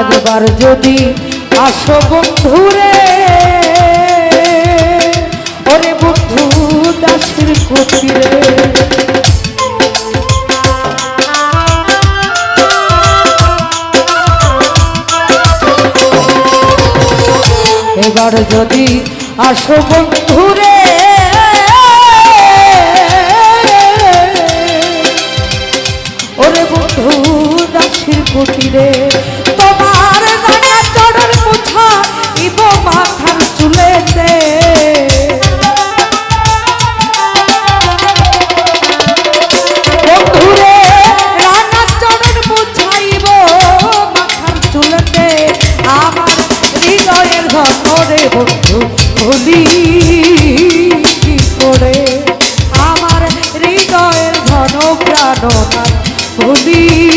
একবার যদি আসো বন্ধুরে, ওরে বন্ধু দাসের কুটিরে। এবার যদি আসো বন্ধুরে, ওরে বন্ধু দাসের কুটিরে। ধারণা হবি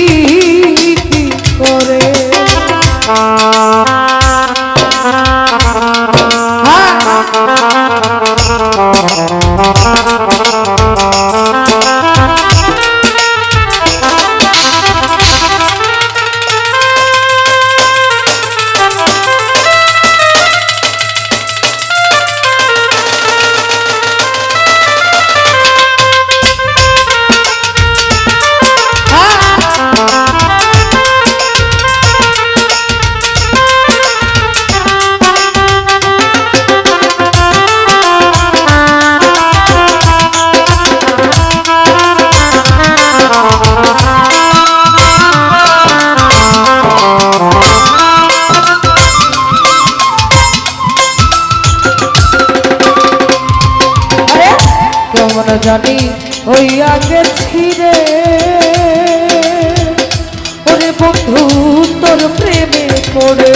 জানি ওই আগে রে ওরে বন্ধু তোর প্রেমে পড়ে।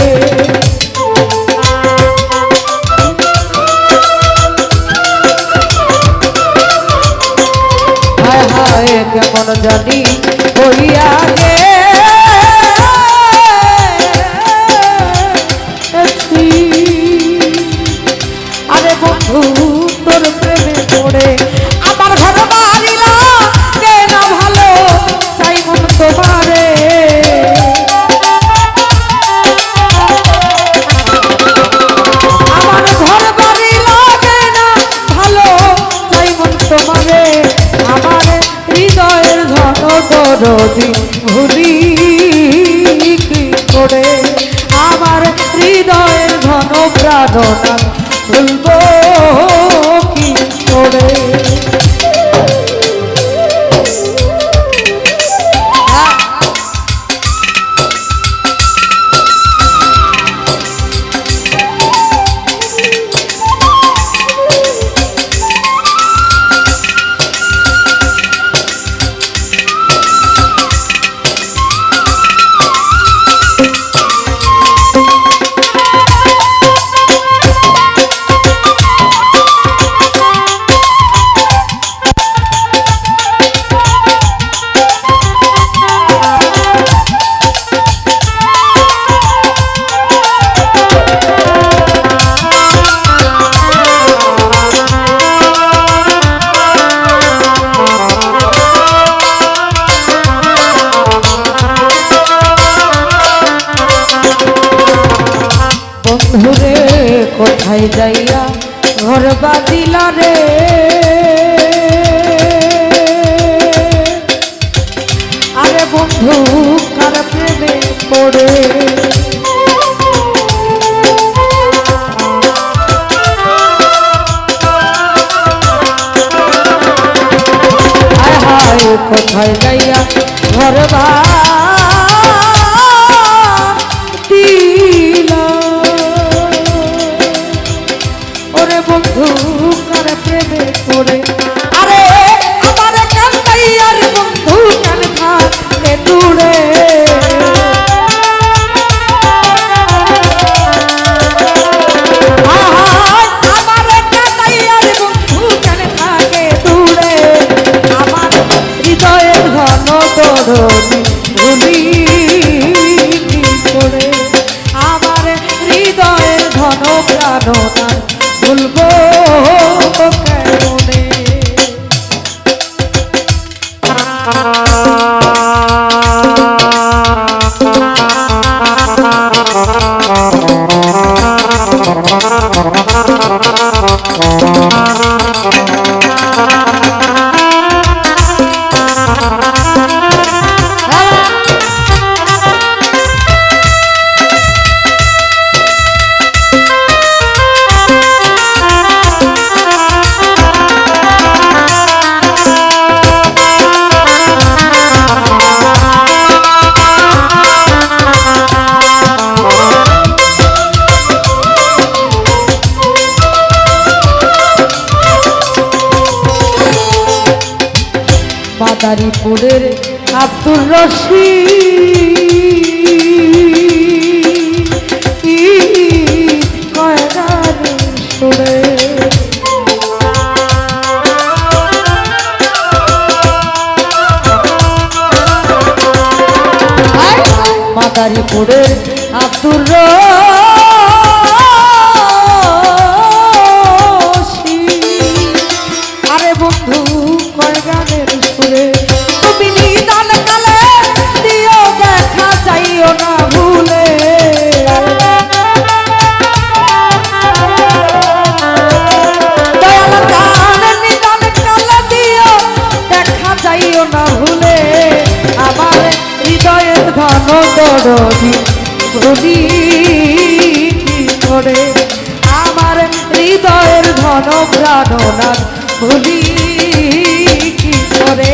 হায় হায় কেমন জানি যদি ভুলি কি করে আমার হৃদয়ের ঘন প্রাণনা কোথায় যাইয়া ঘর বাদিলা রে? আরে বন্ধু কার প্রেমে পড়ে? কোথায় যাইয়া ঘর বাদিলা বন্ধু। মাদারীপুরের আব্দুর রশি কয়রার সুরে? মাদারীপুরের আব্দুর রশি ভুলি কি করে? আমার হৃদয়ের ঘন প্রাণনাথ ভুলি কি করে?